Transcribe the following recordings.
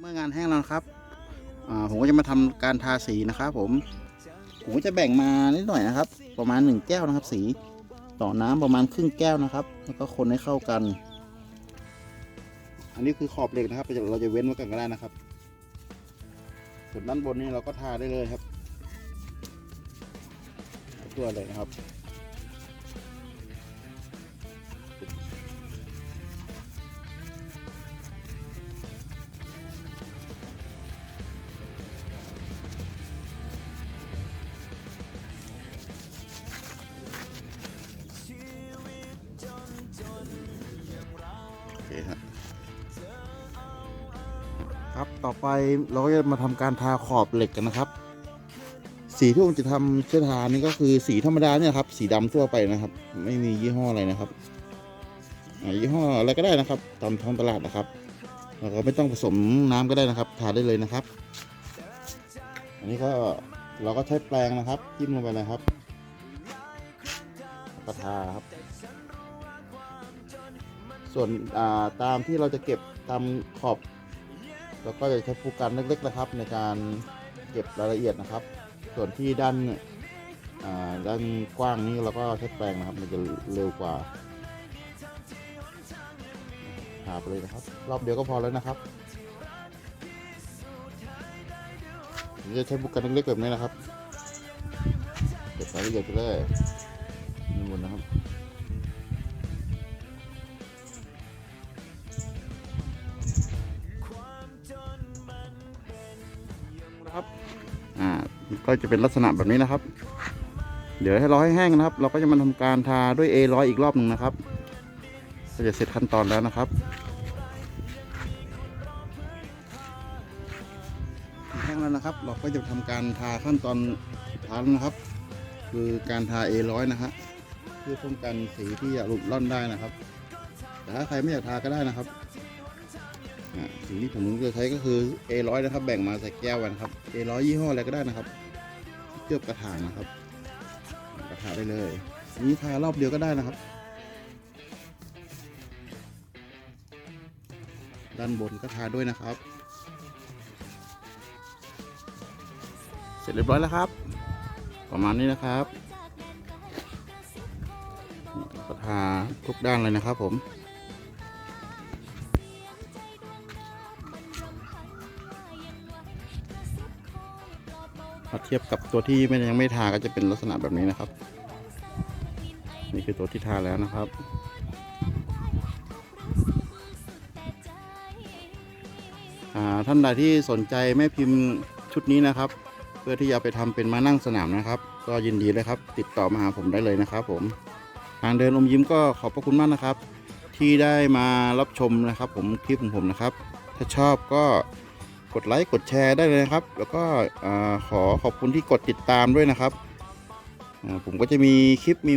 เมื่องานแห้งแล้วนะครับผมก็จะมาทำการทาสีนะครับผม ผมก็จะแบ่งมานิดหน่อยนะครับ ประมาณ 1 แก้วนะครับ สีต่อน้ำประมาณครึ่งแก้วนะครับ แล้วก็คนให้เข้ากัน อันนี้คือขอบเหล็กนะครับ เราจะเว้นไว้กันก็ได้นะครับ ส่วนด้านบนนี่เราก็ทาได้เลยครับตัวเลยนะครับ โอเครับต่อไปเราก็จะมาทำการทาขอบเหล็กกันนะครับ สีที่ผมจะทำเชื้อทานี่ก็คือสีธรรมดาเนี่ยครับ สีดำทั่วไปนะครับ ไม่มียี่ห้ออะไรนะครับอ่ายี่ห้ออะไรก็ได้นะครับ ตามท้องตลาดนะครับเราก็ไม่ต้องผสมน้ำก็ได้นะครับ ทาได้เลยนะครับ อันนี้ก็เราก็ใช้แปรงนะครับจิ้มลงไปเลยครับแล้วก็ทาครับ ส่วนาตามที่เราจะเก็บตามขอบเราก็จะใช้ผู้กันเล็กๆนะครับ ในการเก็บรายละเอียดนะครับ ส่วนที่ด้านาด้านกว้างนี้เราก็ใช้แปรงนะครับ มันจะเร็วกว่าหาไปเลยนะครับ รอบเดียวก็พอแล้วนะครับจะใช้บุกกันเล็กๆแบบนี้นะครับ เก็บรายละเอียดไปเลยนี่หมดนะครับ นะครับ อ่า ก็จะเป็นลักษณะแบบนี้นะครับ เดี๋ยวให้รอให้แห้งนะครับ เราก็จะมาทำการทาด้วย A100 อีกรอบหนึ่งนะครับ ก็จะเสร็จขั้นตอนแล้วนะครับแห้งแล้วนะครับ เราก็จะทำการทาขั้นตอนสุดท้ายแล้วนะครับ คือการทา A100 นะฮะเพื่อป้องกันสีที่จะหลุดล่อนได้นะครับ แต่ถ้าใครไม่อยากทาก็ได้นะครับอ่า สิ่งที่ผมจะใช้ก็คือ A100 นะครับ แบ่งมาใส่แก้วไว้นะครับ A100 ยี่ห้ออะไรก็ได้นะครับเคลือบกระถางนะครับ กระถางได้เลยนนี้ทารอบเดียวก็ได้นะครับ ด้านบนก็ทาด้วยนะครับ เสร็จเรียบร้อยแล้วครับ ประมาณนี้นะครับก็ทาทุกด้านเลยนะครับผม ถ้าเทียบกับตัวที่ไม่ยังไม่ทาก็จะเป็นลักษณะแบบนี้นะครับ นี่คือตัวที่ทาแล้วนะครับ ท่านใดที่สนใจแม่พิมพ์ชุดนี้นะครับ เพื่อที่จะไปทำเป็นมานั่งสนามนะครับ ก็ยินดีเลยครับ ติดต่อมาหาผมได้เลยนะครับ ผมทางเดินอมยิ้มก็ขอบพระคุณมากนะครับ ที่ได้มารับชมนะครับ ผมคลิปของผมนะครับ ถ้าชอบก็ กดไลค์กดแชร์ได้เลยนะครับ แล้วก็ขอขอบคุณที่กดติดตามด้วยนะครับ ผมก็จะมีคลิปมี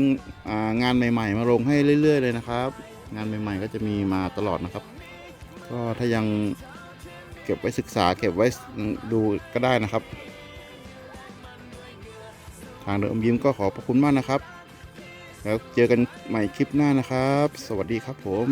งานใหม่ ๆ มาลงให้เรื่อย ๆ เลยนะครับ งานใหม่ ๆ ก็จะมีมาตลอดนะครับ ก็ถ้ายังเก็บไว้ศึกษาเก็บไว้ดูก็ได้นะครับ ทางเดินอมยิ้มก็ขอบพระคุณมากนะครับ แล้วเจอกันใหม่คลิปหน้านะครับ สวัสดีครับผม